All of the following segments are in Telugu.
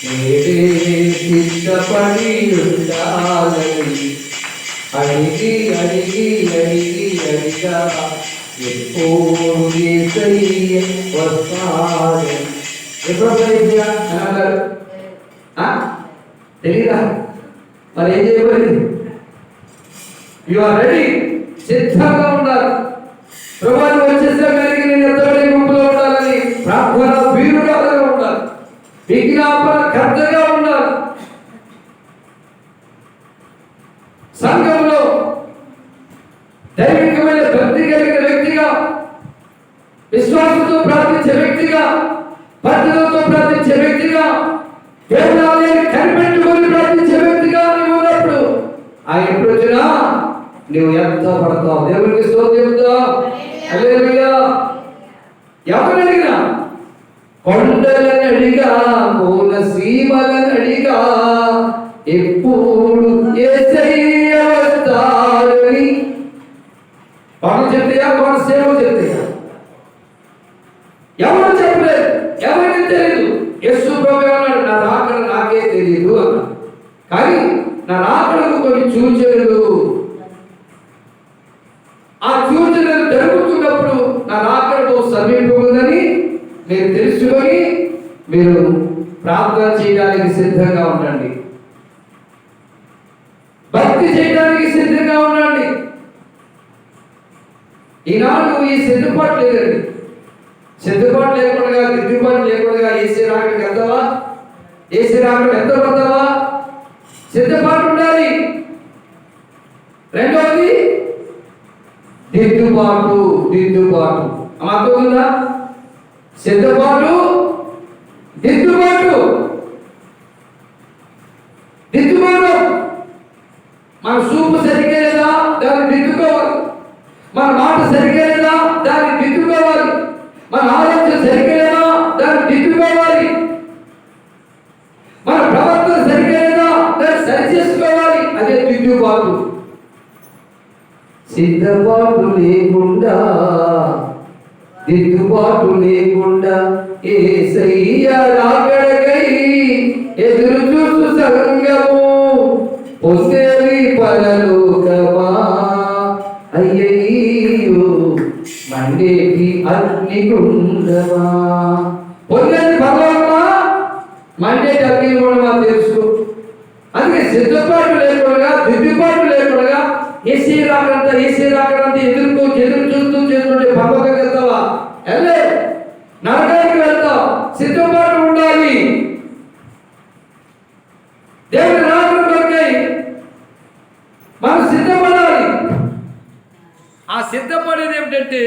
నేడే సిద్ధపడి ఉండాలని అడిగి అడిగి అడిగి అడిగా ఎప్పుడు ఏసయ్య వస్తాడు ఎప్పుడు పరీక్ష అన్నారు తెలీదా మరి ఏం చేయబడింది యు ఆర్ రెడీ సిద్ధంగా ఉండాలి విజ్ఞాపన కర్తగా ఉన్నారు. సంఘంలో దైవికమైన భక్తి కలిగిన వ్యక్తిగా విశ్వాసంతో ప్రార్థించే వ్యక్తిగా భద్రతతో ప్రార్థించే వ్యక్తిగా వేదాలని కనిపెట్టుకొని ప్రార్థించే వ్యక్తిగా నీవు ఉన్నప్పుడు ఆ ఎప్పుడు వచ్చినా నువ్వు ఎంత పడతావు? దేవునికి స్తోత్రంతో కొండ చెప్తాయా కొండ సేవ చెప్తాయా ఎవరు చెప్పలేదు? ఎవరికి తెలియదు యస్సు ప్రభు అన్నాడు నా రాకడ నాకే తెలియదు అన్నాడు. కానీ నా రాకడకు కొన్ని చూచలేదు ఆ సూచనలు జరుగుతున్నప్పుడు నా రాకడకు సమీపముందని మీరు తెలుసుకొని మీరు ప్రార్థన చేయడానికి సిద్ధంగా ఉండండి. భక్తి చేయడానికి సిద్ధంగా ఉండండి ఈనాడు నువ్వు ఈ సిద్ధపాటు లేదండి. సిద్ధపాటు లేకుండా దిద్దుబాటు లేకుండా ఏసీ రాకడికి వెళ్తావా? ఏసీ రాకడికి ఎంత పడతావా? సిద్ధపాటు ఉండాలి. రెండవది దిద్దుబాటు దిద్దుబాటు. అర్థమవుతుందా సిద్ధపాటు దిద్దుబాటు. దిద్దుబాటు. మన చూపు సరిగ్గా లేదా? దాన్ని దిద్దుకోవాలి. మన మాట సరిగ్గా దాన్ని దిద్దుకోవాలి మన ఆలోచన సరిగ్గా దాన్ని దిద్దుకోవాలి మన ప్రవర్తన సరిగ్గా దాన్ని సరి చేసుకోవాలి అదే దిద్దుబాటు సిద్ధపాటు లేకుండా దిద్దుబాటు లేకుండా ఏసయ్య రాకడకై ఎదురు చూసు సంగము పొందేది పరలోక అయ్యయ్యో మండేటి అగ్నిగుండమా? పొందేది పరలోకమా మండేటి అగ్నిగుండమా తెలుసు. అందుకే సిద్ధపాటు లేకుండా దిద్దుబాటు లేకుండా ఏసీ రాకడంతా ఏసీ రాకడంతా ఎదుర్కో ఎదురు చూస్తూ చేస్తుంటే పక్కకి వెళ్తావా వెళ్ళే నరకానికి వెళ్తావు సిద్ధపాటు ఉండాలి. దేవుడు రాకడం కొరకై మనం సిద్ధపడాలి ఆ సిద్ధపడేది ఏమిటంటే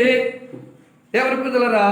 దేవుని పిల్లలరా